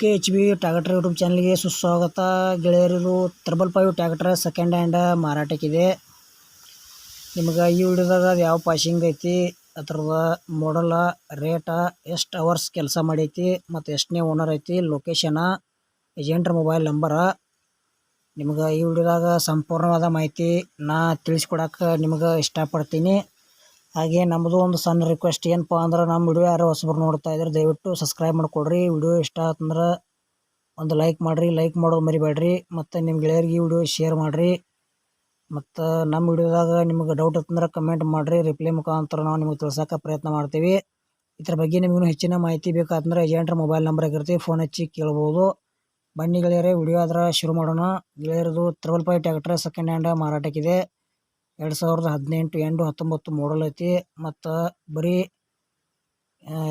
K H B tractor YouTube ಚಾನಲ್ಗೆ ಸುಸ್ವಾಗತ. ಗೆಳೆಯರಿದು triple five tractor second hand ಮಾರಾಟಕ್ಕಿದೆ ನಿಮ್ಗೆ ಈ ವಿಡಿಯೋದಾಗ ಅದು ಯಾವ ಪಾಶಿಂಗ್ ಐತಿ ಅದ್ರದ ಮಾಡಲ ರೇಟ ಎಷ್ಟು ಅವರ್ಸ್ ಕೆಲಸ ಮಾಡೈತಿ, ಮತ್ತು ಎಷ್ಟನೇ ಓನರ್ ಐತಿ ಲೊಕೇಶನ ಏಜೆಂಟ್ರ ಮೊಬೈಲ್ ನಂಬರ ನಿಮ್ಗೆ ಈ ವಿಡಿಯೋದಾಗ ಸಂಪೂರ್ಣವಾದ ಮಾಹಿತಿ ನಾ ತಿಳಿಸ್ಕೊಡಕ್ಕೆ ನಿಮ್ಗೆ ಇಷ್ಟಪಡ್ತೀನಿ. ಹಾಗೆ ನಮ್ಮದು ಒಂದು ಸಣ್ಣ ರಿಕ್ವೆಸ್ಟ್ ಏನಪ್ಪ ಅಂದ್ರೆ ನಮ್ಮ ವಿಡಿಯೋ ಯಾರೋ ಹೊಸಬ್ರು ನೋಡ್ತಾ ಇದ್ರೆ ದಯವಿಟ್ಟು ಸಬ್ಸ್ಕ್ರೈಬ್ ಮಾಡಿಕೊಡ್ರಿ. ವಿಡಿಯೋ ಇಷ್ಟ ಆತಂದ್ರೆ ಒಂದು ಲೈಕ್ ಮಾಡಿರಿ ಲೈಕ್ ಮಾಡೋದು ಮರಿಬೇಡ್ರಿ. ಮತ್ತು ನಿಮ್ಮ ಗೆಳೆಯರಿಗೆ ವಿಡಿಯೋ ಶೇರ್ ಮಾಡಿರಿ. ಮತ್ತು ನಮ್ಮ ವಿಡಿಯೋದಾಗ ನಿಮಗೆ ಡೌಟ್ ಇತ್ತಂದ್ರೆ ಕಮೆಂಟ್ ಮಾಡಿರಿ. ರಿಪ್ಲೈ ಮುಖಾಂತರ ನಾವು ನಿಮಗೆ ತಿಳ್ಸೋಕೆ ಪ್ರಯತ್ನ ಮಾಡ್ತೀವಿ. ಇದ್ರ ಬಗ್ಗೆ ನಿಮಗೂ ಹೆಚ್ಚಿನ ಮಾಹಿತಿ ಬೇಕಾದ್ರೆ ಏಜೆಂಟ್ರ ಮೊಬೈಲ್ ನಂಬರ್ ಆಗಿರ್ತೀವಿ ಫೋನ್ ಹಚ್ಚಿ ಕೇಳ್ಬೋದು. ಬನ್ನಿ ಗೆಳೆಯರೇ ವಿಡಿಯೋ ಆದ್ರೆ ಶುರು ಮಾಡೋಣ. ಗೆಳೆಯರದು triple five tractor second hand ಮಾರಾಟಕ್ಕಿದೆ. ಎರಡು ಸಾವಿರದ ಹದಿನೆಂಟು, ಎಂಟು, ಹತ್ತೊಂಬತ್ತು ಮಾಡಲ್ ಐತಿ. ಮತ್ತು ಬರೀ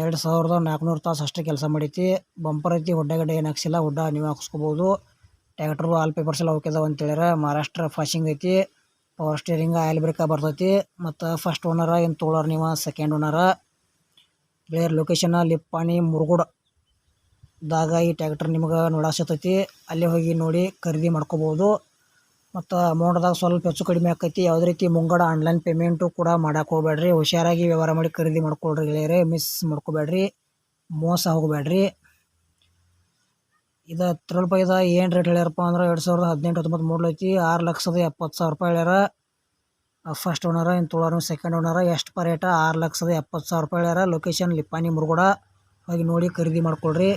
ಎರಡು ಸಾವಿರದ ನಾಲ್ಕುನೂರು ತಾಸು ಅಷ್ಟೇ ಕೆಲಸ ಮಾಡೈತಿ. ಬಂಪರ್ ಐತಿ ಹುಡ್ಡಗಡ್ಡೆ ಏನು ಹಾಕ್ಸಿಲ್ಲ. ಹುಡ್ಡ ನೀವು ಹಾಕ್ಸ್ಕೊಬೋದು. ಟ್ಯಾಕ್ಟ್ರು ಆಲ್ ಪೇಪರ್ಸ್ ಎಲ್ಲ ಅಂತ ಹೇಳ್ಯಾರ. ಮಹಾರಾಷ್ಟ್ರ ಫಾಶಿಂಗ್ ಐತಿ. ಪವರ್ ಸ್ಟೇರಿಂಗ್ ಆಯಿಲ್ ಬ್ರೇಕ ಬರ್ತೈತಿ. ಮತ್ತು ಫಸ್ಟ್ ಓನರ ಏನು ತೊಗೊಳೋರು ನೀವು? ಸೆಕೆಂಡ್ ಓನರ ಬೇರೆ ಲೊಕೇಶನ್ ಲಿಪ್ಪಾಣಿ ಮುರುಗುಡ ದಾಗ ಈ ಟ್ಯಾಕ್ಟರ್ ನಿಮ್ಗೆ ನೋಡಾಸತೈತಿ. ಅಲ್ಲಿ ಹೋಗಿ ನೋಡಿ ಖರೀದಿ ಮಾಡ್ಕೋಬೋದು. ಮತ್ತು ಅಮೌಂಟ್ದಾಗ ಸ್ವಲ್ಪ ಹೆಚ್ಚು ಕಡಿಮೆ ಆಕೈತಿ. ಯಾವುದೇ ರೀತಿ ಮುಂಗಡ ಆನ್ಲೈನ್ ಪೇಮೆಂಟು ಕೂಡ ಮಾಡಕ್ಕೆ ಹೋಗ್ಬೇಡ್ರಿ. ಹುಷಾರಾಗಿ ವ್ಯವಹಾರ ಮಾಡಿ ಖರೀದಿ ಮಾಡ್ಕೊಳ್ರಿ ಗೆಳೆಯರೇ ಮಿಸ್ ಮಾಡ್ಕೋಬೇಡ್ರಿ. ಮೋಸ ಹೋಗಬೇಡ್ರಿ. ಇದು ಹತ್ತು ಇದು ಏನು ರೇಟ್ ಹೇಳ್ಯಾರಪ್ಪ ಅಂದ್ರೆ ಎರಡು ಸಾವಿರದ ಹದಿನೆಂಟು ಹತ್ತೊಂಬತ್ತು ಮೂರು ಐತಿ. ಆರು ಲಕ್ಷದ ಎಪ್ಪತ್ತು ಸಾವಿರ ರೂಪಾಯಿ ಹೇಳ್ಯಾರ. ಫಸ್ಟ್ ಓನರ ಇನ್ನು ತೊಳೋರು ಸೆಕೆಂಡ್ ಓನರ ಎಷ್ಟು ಪರ್ ರೇಟ ಆರು ಲಕ್ಷದ ಎಪ್ಪತ್ತು ಸಾವಿರ ರೂಪಾಯಿ ಹೇಳ್ಯಾರ. ಲೊಕೇಶನ್ ಲಿಪ್ಪಾನಿ, ಮುರುಗೋಡ. ಹೋಗಿ ನೋಡಿ ಖರೀದಿ ಮಾಡ್ಕೊಳ್ರಿ.